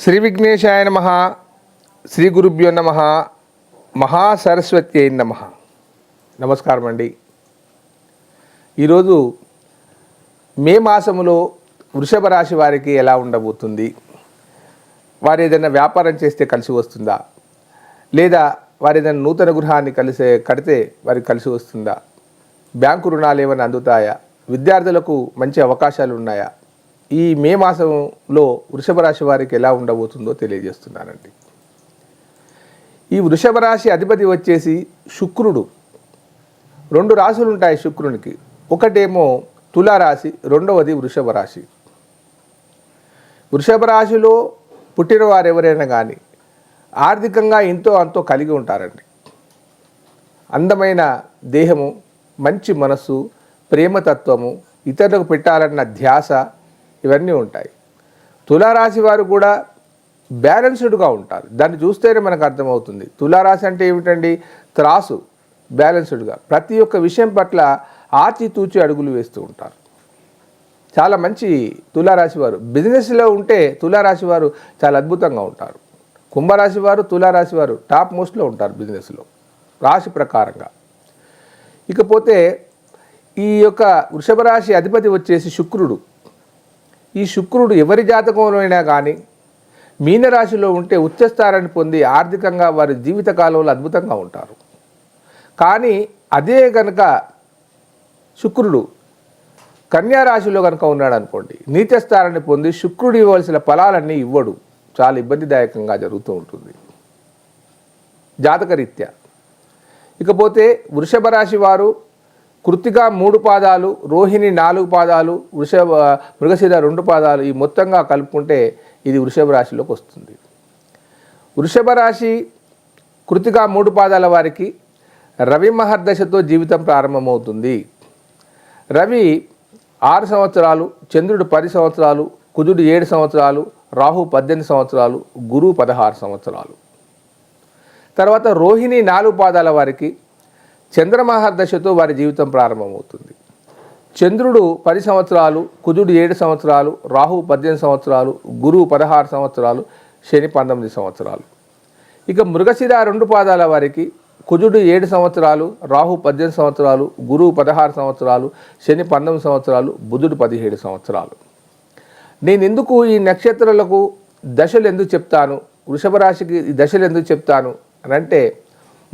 శ్రీ విఘ్నేశాయ నమ శ్రీ గురుభ్యో నమ మహాసరస్వతి అయిన నమ. నమస్కారం అండి. ఈరోజు మే మాసములో వృషభ రాశి వారికి ఎలా ఉండబోతుంది? వారు ఏదైనా వ్యాపారం చేస్తే కలిసి వస్తుందా? లేదా వారు ఏదైనా నూతన గృహాన్ని కలిసే కడితే వారికి కలిసి వస్తుందా? బ్యాంకు రుణాలు ఏమైనా అందుతాయా? విద్యార్థులకు మంచి అవకాశాలు ఉన్నాయా? ఈ మే మాసంలో వృషభ రాశి వారికి ఎలా ఉండబోతుందో తెలియజేస్తున్నానండి. ఈ వృషభ రాశి అధిపతి వచ్చేసి శుక్రుడు. రెండు రాశులు ఉంటాయి శుక్రునికి. ఒకటేమో తులారాశి రెండవది వృషభ రాశి. వృషభ రాశిలో పుట్టినవారు ఎవరైనా కానీ ఆర్థికంగా ఎంతో అంతో కలిగి ఉంటారండి. అందమైన దేహము మంచి మనస్సు ప్రేమతత్వము ఇతరులకు పెట్టాలన్న ధ్యాస ఇవన్నీ ఉంటాయి. తులారాశి వారు కూడా బ్యాలెన్స్డ్గా ఉంటారు. దాన్ని చూస్తేనే మనకు అర్థమవుతుంది. తులారాశి అంటే ఏమిటండి? త్రాసు బ్యాలెన్స్డ్గా ప్రతి ఒక్క విషయం పట్ల ఆచితూచి అడుగులు వేస్తూ ఉంటారు. చాలా మంచి తులారాశి వారు. బిజినెస్లో ఉంటే తులారాశి వారు చాలా అద్భుతంగా ఉంటారు. కుంభరాశి వారు తులారాశి వారు టాప్ మోస్ట్లో ఉంటారు బిజినెస్లో రాశి ప్రకారంగా. ఇకపోతే ఈ యొక్క వృషభ రాశి అధిపతి వచ్చేసి శుక్రుడు. ఈ శుక్రుడు ఎవరి జాతకంలో అయినా కానీ మీనరాశిలో ఉంటే ఉచ్చస్థానాన్ని పొంది ఆర్థికంగా వారి జీవితకాలంలో అద్భుతంగా ఉంటారు. కానీ అదే కనుక శుక్రుడు కన్యా రాశిలో కనుక ఉన్నాడు అనుకోండి నీచస్థానాన్ని పొంది శుక్రుడు ఇవ్వవలసిన ఫలాలన్నీ ఇవ్వడు. చాలా ఇబ్బందిదాయకంగా జరుగుతూ ఉంటుంది. జాతకరీత్యా. ఇకపోతే వృషభ రాశి వారు కృతిక మూడు పాదాలు రోహిణి నాలుగు పాదాలు వృషభ మృగశిర రెండు పాదాలు ఈ మొత్తంగా కలుపుకుంటే ఇది వృషభ రాశిలోకి వస్తుంది. వృషభ రాశి కృతిక మూడు పాదాల వారికి రవి మహర్దశతో జీవితం ప్రారంభమవుతుంది. రవి ఆరు సంవత్సరాలు చంద్రుడు పది సంవత్సరాలు కుజుడు ఏడు సంవత్సరాలు రాహు పద్దెనిమిది సంవత్సరాలు గురువు పదహారు సంవత్సరాలు. తర్వాత రోహిణి నాలుగు పాదాల వారికి చంద్రమహర్దశతో వారి జీవితం ప్రారంభమవుతుంది. చంద్రుడు పది సంవత్సరాలు కుజుడు ఏడు సంవత్సరాలు రాహు పద్దెనిమిది సంవత్సరాలు గురువు పదహారు సంవత్సరాలు శని పంతొమ్మిది సంవత్సరాలు. ఇక మృగశిర రెండు పాదాల వారికి కుజుడు ఏడు సంవత్సరాలు రాహు పద్దెనిమిది సంవత్సరాలు గురువు పదహారు సంవత్సరాలు శని పంతొమ్మిది సంవత్సరాలు బుధుడు పదిహేడు సంవత్సరాలు. నేను ఎందుకు ఈ నక్షత్రాలకు దశలు ఎందుకు చెప్తాను? వృషభ రాశికి ఈ దశలు ఎందుకు చెప్తాను? అని అంటే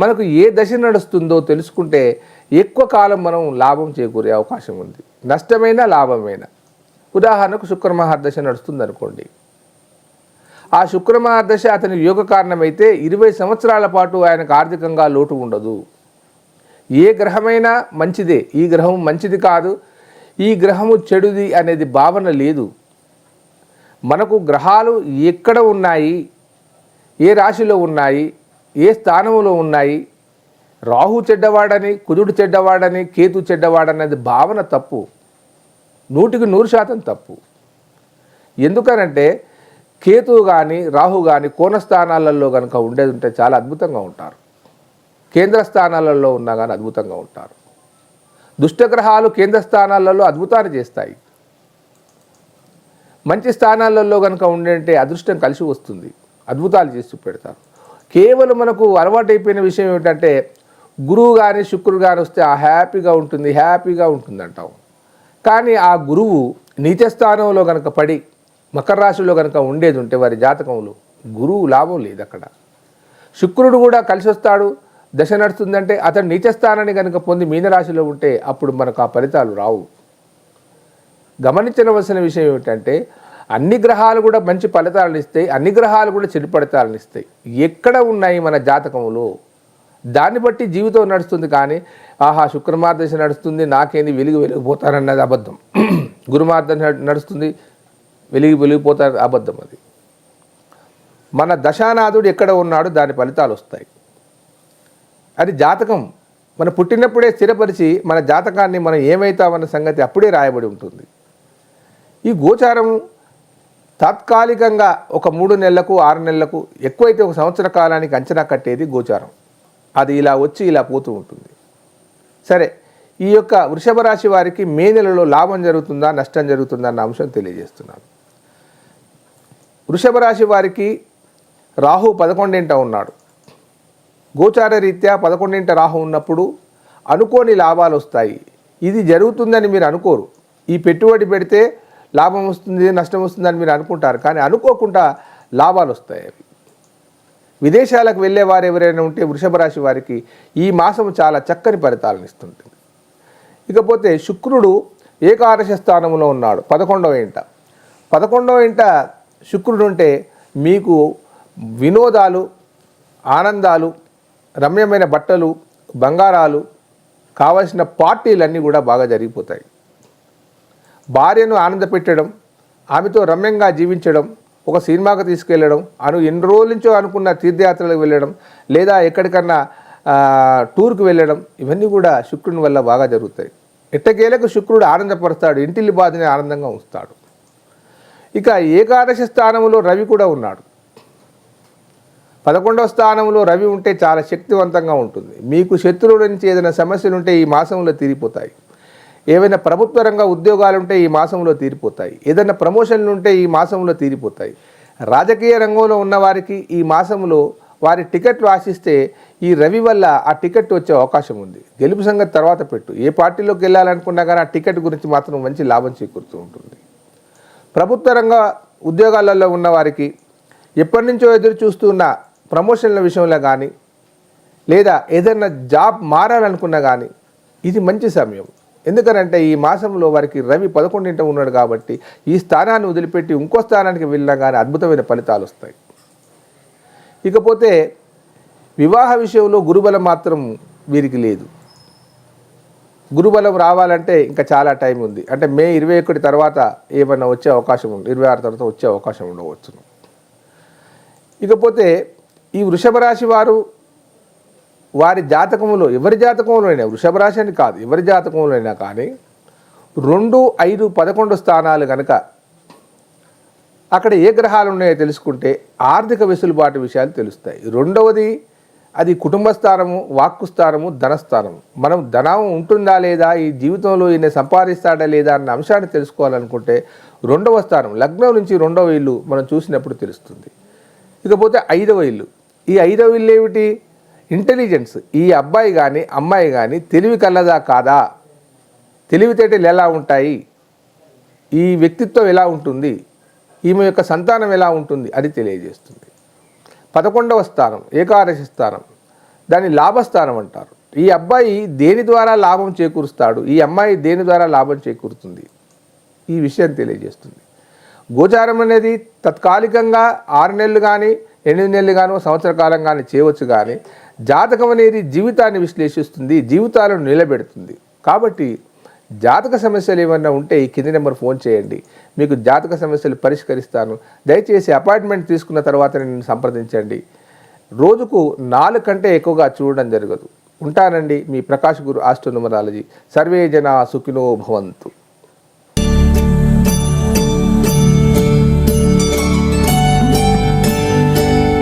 మనకు ఏ దశ నడుస్తుందో తెలుసుకుంటే ఎక్కువ కాలం మనం లాభం చేకూరే అవకాశం ఉంది. నష్టమైన లాభమైన. ఉదాహరణకు శుక్ర మహాదశ నడుస్తుంది అనుకోండి ఆ శుక్ర మహాదశ అతని యోగ కారణమైతే ఇరవై సంవత్సరాల పాటు ఆయనకు ఆర్థికంగా లోటు ఉండదు. ఏ గ్రహమైనా మంచిదే. ఈ గ్రహం మంచిది కాదు. ఈ గ్రహము చెడుది అనేది భావన లేదు. మనకు గ్రహాలు ఎక్కడ ఉన్నాయి? ఏ రాశిలో ఉన్నాయి? ఏ స్థానంలో ఉన్నాయి? రాహు చెడ్డవాడని కుదుడు చెడ్డవాడని కేతు చెడ్డవాడనేది భావన తప్పు. నూటికి నూరు శాతం తప్పు. ఎందుకనంటే కేతు కానీ రాహు కానీ కోణస్థానాలలో కనుక ఉండేది ఉంటే చాలా అద్భుతంగా ఉంటారు. కేంద్ర స్థానాలలో ఉన్నా కానీ అద్భుతంగా ఉంటారు. దుష్టగ్రహాలు కేంద్ర స్థానాలలో అద్భుతాలు చేస్తాయి. మంచి స్థానాలలో కనుక ఉండే అదృష్టం కలిసి వస్తుంది. అద్భుతాలు చేసి పెడతారు. కేవలం మనకు అలవాటైపోయిన విషయం ఏమిటంటే గురువు కానీ శుక్రుడు కానీ వస్తే ఆ హ్యాపీగా ఉంటుంది హ్యాపీగా ఉంటుంది అంటాం కానీ ఆ గురువు నీచస్థానంలో కనుక పడి మకర రాశిలో కనుక ఉండేది ఉంటే వారి జాతకంలో గురువు లాభం లేదు అక్కడ శుక్రుడు కూడా కలిసి వస్తాడు దశ నడుస్తుందంటే అతడు నీచస్థానాన్ని కనుక పొంది మీనరాశిలో ఉంటే అప్పుడు మనకు ఆ ఫలితాలు రావు. గమనించవలసిన విషయం ఏమిటంటే అన్ని గ్రహాలు కూడా మంచి ఫలితాలను ఇస్తాయి అన్ని గ్రహాలు కూడా చెడు ఫలితాలను ఇస్తాయి. ఎక్కడ ఉన్నాయి మన జాతకంలో దాన్ని బట్టి జీవితం నడుస్తుంది కానీ ఆహా శుక్రమార్దశ నడుస్తుంది నాకేంది వెలిగి వెలిగిపోతారన్నది అబద్ధం. గురుమార్దశ నడుస్తుంది వెలిగి వెలిగిపోతారు అబద్ధం అది. మన దశానాథుడు ఎక్కడ ఉన్నాడు? దాని ఫలితాలు వస్తాయి. అది జాతకం. మనం పుట్టినప్పుడే స్థిరపరిచి మన జాతకాన్ని మనం ఏమవుతామన్న సంగతి అప్పుడే రాయబడి ఉంటుంది. ఈ గోచారం తాత్కాలికంగా ఒక మూడు నెలలకు ఆరు నెలలకు ఎక్కువైతే ఒక సంవత్సర కాలానికి అంచనా కట్టేది గోచారం. అది ఇలా వచ్చి ఇలా పోతూ ఉంటుంది. సరే ఈ యొక్క వృషభ రాశి వారికి మే నెలలో లాభం జరుగుతుందా నష్టం జరుగుతుందా అన్న అంశం తెలియజేస్తున్నాను. వృషభ రాశి వారికి రాహు పదకొండింట ఉన్నాడు. గోచార రీత్యా పదకొండింట రాహు ఉన్నప్పుడు అనుకోని లాభాలు వస్తాయి. ఇది జరుగుతుందని మీరు అనుకోరు. ఈ పెట్టుబడి పెడితే లాభం వస్తుంది నష్టం వస్తుందని మీరు అనుకుంటారు. కానీ అనుకోకుండా లాభాలు వస్తాయి. అవి విదేశాలకు వెళ్ళేవారు ఎవరైనా ఉంటే వృషభ రాశి వారికి ఈ మాసం చాలా చక్కని ఫలితాలను ఇస్తుంటుంది ఇకపోతే శుక్రుడు ఏకాదశ స్థానంలో ఉన్నాడు పదకొండవ ఇంట. పదకొండవ ఇంట శుక్రుడు ఉంటే మీకు వినోదాలు ఆనందాలు రమ్యమైన బట్టలు బంగారాలు కావలసిన పార్టీలన్నీ కూడా బాగా జరిగిపోతాయి. భార్యను ఆనందపెట్టడం ఆమెతో రమ్యంగా జీవించడం ఒక సినిమాకు తీసుకెళ్ళడం అను ఎన్ని రోజుల నుంచో అనుకున్న తీర్థయాత్రలకు వెళ్ళడం లేదా ఎక్కడికన్నా టూర్కి వెళ్ళడం ఇవన్నీ కూడా శుక్రుని వల్ల బాగా జరుగుతాయి. ఎట్టకేలకు శుక్రుడు ఆనందపరుస్తాడు ఇంటిల్లి బాధని ఆనందంగా ఉంచుతాడు. ఇక ఏకాదశి స్థానంలో రవి కూడా ఉన్నాడు. పదకొండవ స్థానంలో రవి ఉంటే చాలా శక్తివంతంగా ఉంటుంది. మీకు శత్రువుల నుంచి ఏదైనా సమస్యలు ఉంటే ఈ మాసంలో తీరిపోతాయి. ఏవైనా ప్రభుత్వ రంగ ఉద్యోగాలు ఉంటే ఈ మాసంలో తీరిపోతాయి. ఏదైనా ప్రమోషన్లు ఉంటే ఈ మాసంలో తీరిపోతాయి. రాజకీయ రంగంలో ఉన్న వారికి ఈ మాసంలో వారి టికెట్లు ఆశిస్తే ఈ రవి వల్ల ఆ టికెట్ వచ్చే అవకాశం ఉంది. గెలుపు సంగతి తర్వాత పెట్టు. ఏ పార్టీలోకి వెళ్ళాలనుకున్నా కానీ ఆ టికెట్ గురించి మాత్రం మంచి లాభం చేకూరుతూ ఉంటుంది. ప్రభుత్వ రంగ ఉద్యోగాలలో ఉన్న వారికి ఎప్పటి నుంచో ఎదురు చూస్తున్న ప్రమోషన్ల విషయంలో కానీ లేదా ఏదైనా జాబ్ మారాలనుకున్నా కానీ ఇది మంచి సమయం. ఎందుకనంటే ఈ మాసంలో వారికి రవి పదకొండింట ఉన్నాడు కాబట్టి ఈ స్థానాన్ని వదిలిపెట్టి ఇంకో స్థానానికి వెళ్ళినా కానీ అద్భుతమైన ఫలితాలు వస్తాయి. ఇకపోతే వివాహ విషయంలో గురుబలం మాత్రం వీరికి లేదు. గురుబలం రావాలంటే ఇంకా చాలా టైం ఉంది. అంటే మే ఇరవై ఒకటి తర్వాత ఏమన్నా వచ్చే అవకాశం ఉంది ఇరవై ఆరు తర్వాత వచ్చే అవకాశం ఉండవచ్చును. ఇకపోతే ఈ వృషభ రాశి వారు వారి జాతకంలో ఎవరి జాతకంలో అయినా వృషభ రాశి అని కాదు ఎవరి జాతకంలో అయినా కానీ రెండు ఐదు పదకొండు స్థానాలు కనుక అక్కడ ఏ గ్రహాలు ఉన్నాయో తెలుసుకుంటే ఆర్థిక వెసులుబాటు విషయాలు తెలుస్తాయి. రెండవది అది కుటుంబ స్థానము వాక్కు స్థానము ధనస్థానము మనం ధనం ఉంటుందా లేదా ఈ జీవితంలో ఈయన సంపాదిస్తాడా లేదా అన్న అంశాన్ని తెలుసుకోవాలనుకుంటే రెండవ స్థానం లగ్నం నుంచి రెండవ ఇల్లు మనం చూసినప్పుడు తెలుస్తుంది. ఇకపోతే ఐదవ ఇల్లు. ఈ ఐదవ ఇల్లు ఏమిటి? ఇంటెలిజెన్స్ ఈ అబ్బాయి కానీ అమ్మాయి కానీ తెలివి కలదా కాదా? తెలివితేటలు ఎలా ఉంటాయి? ఈ వ్యక్తిత్వం ఎలా ఉంటుంది? ఈమె యొక్క సంతానం ఎలా ఉంటుంది? అది తెలియజేస్తుంది. పదకొండవ స్థానం ఏకాదశి స్థానం దాన్ని లాభస్థానం అంటారు. ఈ అబ్బాయి దేని ద్వారా లాభం చేకూరుస్తాడు? ఈ అమ్మాయి దేని ద్వారా లాభం చేకూరుతుంది? ఈ విషయం తెలియజేస్తుంది. గోచారం అనేది తత్కాలికంగా ఆరు నెలలు కానీ ఎనిమిది నెలలు కానీ సంవత్సర కాలం కానీ చేయవచ్చు కానీ జాతకం అనేది జీవితాన్ని విశ్లేషిస్తుంది జీవితాలను నిలబెడుతుంది. కాబట్టి జాతక సమస్యలు ఏమన్నా ఉంటే ఈ కింది నెంబర్ ఫోన్ చేయండి. మీకు జాతక సమస్యలు పరిష్కరిస్తాను. దయచేసి అపాయింట్మెంట్ తీసుకున్న తర్వాత నేను సంప్రదించండి. రోజుకు నాలుగు కంటే ఎక్కువగా చూడడం జరగదు. ఉంటానండి మీ ప్రకాష్ గురు ఆస్ట్రోనుమరాలజీ. సర్వే జన సుఖినో భవంతు.